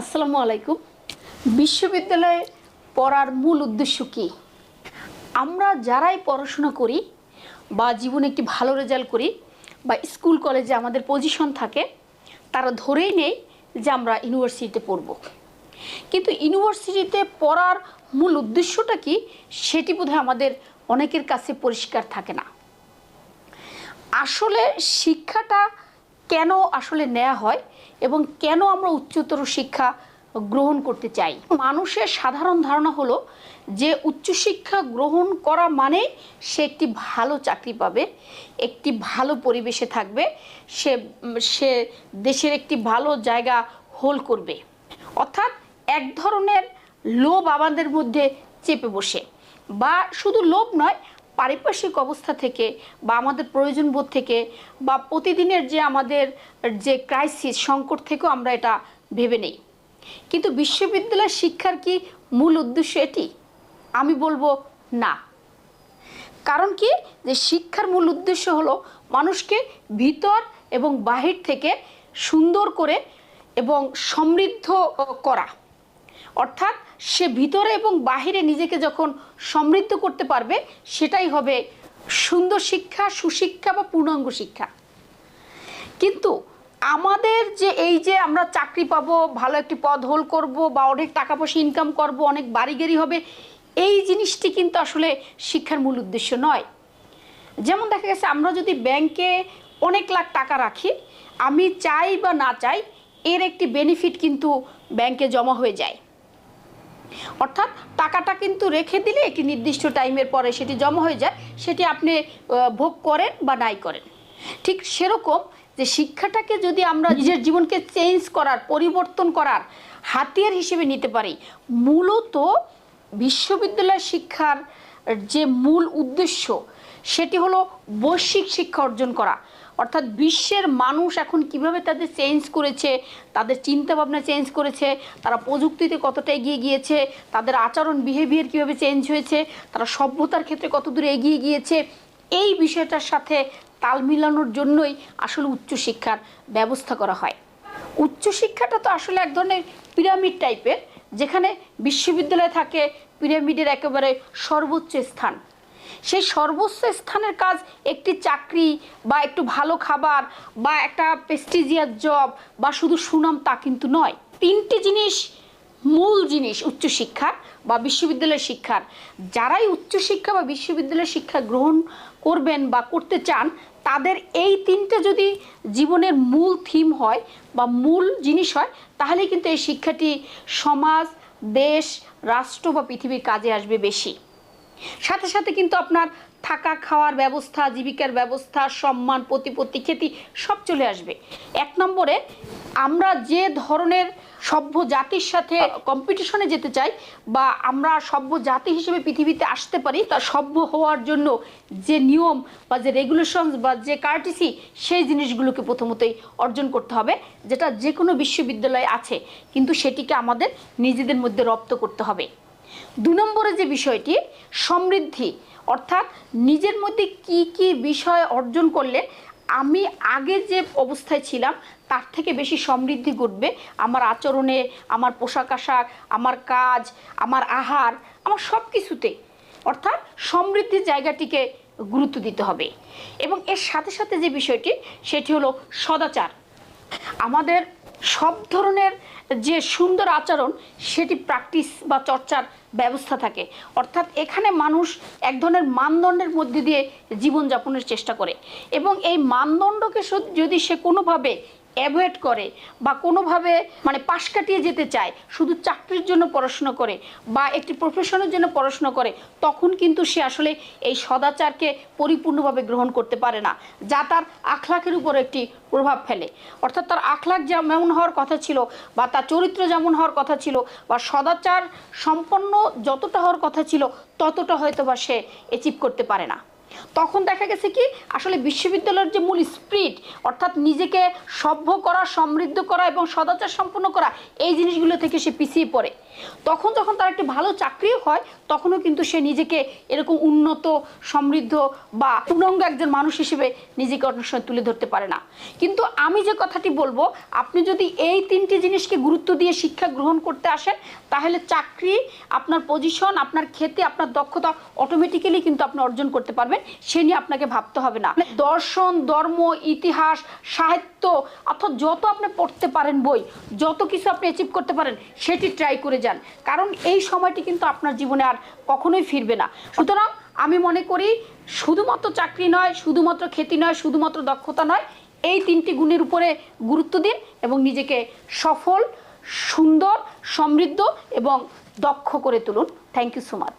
আসসালামু আলাইকুম। বিশ্ববিদ্যালয়ে পড়ার মূল উদ্দেশ্য কী? আমরা যারাই পড়াশোনা করি বা জীবনে একটি ভালো রেজাল্ট করি বা স্কুল কলেজে আমাদের পজিশন থাকে, তারা ধরেই নেই যে আমরা ইউনিভার্সিটিতে পড়ব। কিন্তু ইউনিভার্সিটিতে পড়ার মূল উদ্দেশ্যটা কি? সেটি বোধহয় আমাদের অনেকের কাছে পরিষ্কার থাকে না। আসলে শিক্ষাটা কেন আসলে নেওয়া হয়? এবং কেন আমরা উচ্চতর শিক্ষা গ্রহণ করতে চাই? মানুষের সাধারণ ধারণা হলো যে উচ্চশিক্ষা গ্রহণ করা মানে সে একটি ভালো চাকরি পাবে, একটি ভালো পরিবেশে থাকবে, সে সে দেশের একটি ভালো জায়গা হোল করবে। অর্থাৎ এক ধরনের লোভ আমাদের মধ্যে চেপে বসে। বা শুধু লোভ নয় পারিপার্শ্বিক অবস্থা থেকে বা আমাদের প্রয়োজন বোধ থেকে বা প্রতিদিনের যে আমাদের যে ক্রাইসিস সংকট থেকেও আমরা এটা ভেবে নেই। কিন্তু বিশ্ববিদ্যালয় শিক্ষার কি মূল উদ্দেশ্য এটি? আমি বলব না। কারণ কি? যে শিক্ষার মূল উদ্দেশ্য হলো মানুষকে ভিতর এবং বাহির থেকে সুন্দর করে এবং সমৃদ্ধ করা। অর্থাৎ সে ভিতরে এবং বাহিরে নিজেকে যখন সমৃদ্ধ করতে পারবে, সেটাই হবে সুন্দর শিক্ষা, সুশিক্ষা বা পূর্ণাঙ্গ শিক্ষা। কিন্তু আমাদের যে এই যে আমরা চাকরি পাবো, ভালো একটি পদ হোল করব বা অনেক টাকা পয়সা ইনকাম করব, অনেক বাড়িগেরি হবে, এই জিনিসটি কিন্তু আসলে শিক্ষার মূল উদ্দেশ্য নয়। যেমন দেখা গেছে, আমরা যদি ব্যাংকে অনেক লাখ টাকা রাখি, আমি চাই বা না চাই, এর একটি বেনিফিট কিন্তু ব্যাংকে জমা হয়ে যায়। অর্থাৎ টাকাটা কিন্তু রেখে দিলে একটি নির্দিষ্ট টাইমের পরে সেটি জমা হয়ে যায়, সেটি আপনি ভোগ করেন বা নাই করেন। ঠিক সেরকম যে শিক্ষাটাকে যদি আমরা নিজের জীবনকে চেঞ্জ করার, পরিবর্তন করার হাতিয়ার হিসেবে নিতে পারি, মূলত বিশ্ববিদ্যালয় শিক্ষার যে মূল উদ্দেশ্য সেটি হলো বৈশ্বিক শিক্ষা অর্জন করা। অর্থাৎ বিশ্বের মানুষ এখন কীভাবে তাদের চেঞ্জ করেছে, তাদের চিন্তাভাবনা চেঞ্জ করেছে, তারা প্রযুক্তিতে কতটা এগিয়ে গিয়েছে, তাদের আচরণ বিহেভিয়ার কীভাবে চেঞ্জ হয়েছে, তারা সভ্যতার ক্ষেত্রে কত দূর এগিয়ে গিয়েছে, এই বিষয়টার সাথে তাল মিলানোর জন্যই আসলে উচ্চশিক্ষার ব্যবস্থা করা হয়। উচ্চশিক্ষাটা তো আসলে এক ধরনের পিরামিড টাইপের যেখানে বিশ্ববিদ্যালয় থাকে পিরামিডের একেবারে সর্বোচ্চ স্থান। সেই সর্বোচ্চ স্থানের কাজ একটি চাকরি বা একটু ভালো খাবার বা একটা প্রেস্টিজিয়াস জব বা শুধু সুনাম তা কিন্তু নয়। তিনটি জিনিস মূল জিনিস উচ্চশিক্ষার বা বিশ্ববিদ্যালয় শিক্ষার। যারাই উচ্চশিক্ষা বা বিশ্ববিদ্যালয় শিক্ষা গ্রহণ করবেন বা করতে চান, তাদের এই তিনটে যদি জীবনের মূল থিম হয় বা মূল জিনিস হয় তাহলে কিন্তু এই শিক্ষাটি সমাজ, দেশ, রাষ্ট্র বা পৃথিবীর কাজে আসবে বেশি। সাথে সাথে কিন্তু আপনার থাকা, খাওয়ার ব্যবস্থা, জীবিকার ব্যবস্থা, সম্মান, প্রতিপত্তি, খ্যাতি সব চলে আসবে। এক নম্বরে, আমরা যে ধরনের সভ্য জাতির সাথে কম্পিটিশনে যেতে চাই বা আমরা সভ্য জাতি হিসেবে পৃথিবীতে আসতে পারি, তা সভ্য হওয়ার জন্য যে নিয়ম বা যে রেগুলেশনস বা যে কার্টিসি সেই জিনিসগুলোকে প্রথমতই অর্জন করতে হবে, যেটা যে কোনো বিশ্ববিদ্যালয়ে আছে। কিন্তু সেটিকে আমাদের নিজেদের মধ্যে রপ্ত করতে হবে। দু নম্বরে যে বিষয়টি, সমৃদ্ধি, অর্থাৎ নিজের মধ্যে কি কি বিষয় অর্জন করলে আমি আগে যে অবস্থায় ছিলাম, তার থেকে বেশি সমৃদ্ধি ঘটবে আমার আচরণে, আমার পোশাক আশাক, আমার কাজ, আমার আহার, আমার সব কিছুতে অর্থাৎ সমৃদ্ধির জায়গাটিকে গুরুত্ব দিতে হবে। এবং এর সাথে সাথে যে বিষয়টি, সেটি হলো সদাচার। আমাদের সব ধরনের যে সুন্দর আচরণ, সেটি প্র্যাকটিস বা চর্চার ব্যবস্থা থাকে। অর্থাৎ এখানে মানুষ এক ধরনের মানদণ্ডের মধ্যে দিয়ে জীবনযাপনের চেষ্টা করে। এবং এই মানদণ্ডকে যদি সে কোনোভাবে অ্যাভয়েড করে বা কোনোভাবে মানে পাশ কাটিয়ে যেতে চায়, শুধু চাকরির জন্য পড়াশুনো করে বা একটি প্রফেশনের জন্য পড়াশুনো করে, তখন কিন্তু সে আসলে এই সদাচারকে পরিপূর্ণভাবে গ্রহণ করতে পারে না, যা তার আখলাখের উপর একটি প্রভাব ফেলে। অর্থাৎ তার আখলাখ যেমন হওয়ার কথা ছিল বা তার চরিত্র যেমন হওয়ার কথা ছিল বা সদাচার সম্পন্ন যতটা হওয়ার কথা ছিল, ততটা হয়তো বা সে অ্যাচিভ করতে পারে না। তখন দেখা গেছে কি, আসলে বিশ্ববিদ্যালয়ের যে মূল স্পিরিট, অর্থাৎ নিজেকে সভ্য করা, সমৃদ্ধ করা এবং সদাচার সম্পন্ন করা, এই জিনিসগুলো থেকে সে পিছিয়ে পড়ে। তখন যখন তার একটি ভালো চাকরি হয়, তখনও কিন্তু সে নিজেকে এরকম উন্নত, সমৃদ্ধ বা পূর্ণাঙ্গ একজন মানুষ হিসেবে নিজেকে অন্য সময় তুলে ধরতে পারে না। কিন্তু আমি যে কথাটি বলব, আপনি যদি এই তিনটি জিনিসকে গুরুত্ব দিয়ে শিক্ষা গ্রহণ করতে আসেন, তাহলে চাকরি, আপনার পজিশন আপনার খেতে আপনার দক্ষতা অটোমেটিক্যালি কিন্তু আপনি অর্জন করতে পারবেন। সে নিয়ে আপনাকে ভাবতে হবে না। দর্শন, ধর্ম, ইতিহাস, সাহিত্য, অর্থাৎ যত আপনি পড়তে পারেন বই, যত কিছু আপনি অ্যাচিভ করতে পারেন, সেটি ট্রাই করে যান। কারণ এই সময়টি কিন্তু আপনার জীবনে আর কখনোই ফিরবে না। সুতরাং আমি মনে করি শুধুমাত্র চাকরি নয়, শুধুমাত্র খ্যাতি নয়, শুধুমাত্র দক্ষতা নয়, এই তিনটি গুণের উপরে গুরুত্ব দিন এবং নিজেকে সফল, সুন্দর, সমৃদ্ধ এবং দক্ষ করে তুলুন। Thank you so much